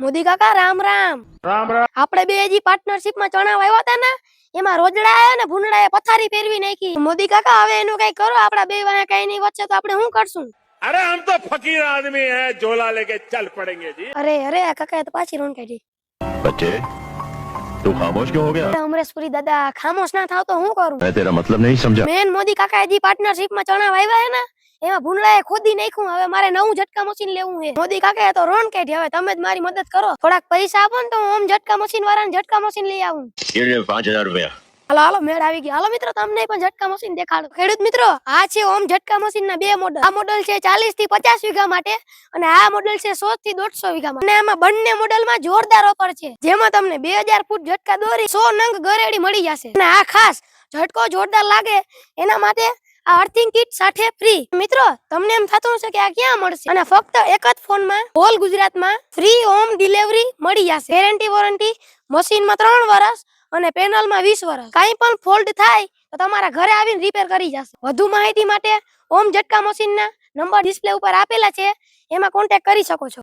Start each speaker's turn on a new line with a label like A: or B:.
A: મોદી કાકા રામ રામ
B: રામ રામ
A: આપણે બે હજી પાર્ટનરશિપ માં ચણા વાવ્યા હતા ને એમાં રોજડા આયા ને ભૂંડડા પથારી ફેરવી નાખી મોદી કાકા હવે એનું કઈ કરો આપડા બે વાયા કઈ નહીં વચ્ચે તો આપણે શું કરશું
B: अरे हम तो फकीर आदमी हैं झोला लेके चल पड़ेंगे जी
A: અરે અરે કાકા તો પાછી રોન કાઢી
C: बच्चे तू खामोश क्यों हो गया
A: અરે અમરેશપુરી દાદા ખામોશ ના થાવ તો હું કરું
C: मैं તેરા મતલબ નહીં સમજા
A: મેન મોદી કાકા હજી પાર્ટનરશિપ માં ચણા વાવ્યા હે ને એમાં ભૂંડળાએ ખોદી નાખ્યું. હવે મારે નવું ઝટકા મશીન લેવું છે. મોદી કાકા તો રોણ કાઢી. હવે તમે જ મારી મદદ કરો. થોડાક પૈસા આપો ને તો હું આમ ઝટકા મશીન વાળાને ઝટકા મશીન લઈ આવું.
C: પાંચ હજાર રૂપિયા.
A: હાલો હાલો મેળ આવી ગયા હાલો મિત્રો તમને પણ ઝટકા મશીન દેખાડો. ખેડૂત મિત્રો આ છે ઓમ ઝટકા મશીન ના બે મોડલ આ મોડલ છે ચાલીસથી પચાસ વીઘા માટે અને આ મોડલ છે સો થી દોઢસો વીઘા અને આમાં બંને મોડલમાં જોરદાર ઓફર છે. જેમાં તમને બે હજાર ફૂટ ઝટકા દોરી સો નંગ ગરેડી મળી જશે. અને આ ખાસ ઝટકો જોરદાર લાગે એના માટે આ અર્થિંગ કીટ સાથે ફ્રી મિત્રો, તમને એમ થતું હશે કે આ ક્યાં મળશે? અને ફક્ત એક જ ફોનમાં હોલ ગુજરાતમાં ફ્રી હોમ ડિલિવરી મળી જશે. ગેરંટી વોરંટી મશીનમાં ત્રણ વર્ષ અને પેનલમાં વીસ વર્ષ કાંઈ પણ ફોલ્ટ થાય તો તમારા ઘરે આવીને રિપેર કરી જશે. વધુ માહિતી માટે ઓમ ઝટકા મશીનના નંબર ડિસ્પ્લે ઉપર આપેલા છે. એમાં કોન્ટેક્ટ કરી શકો છો.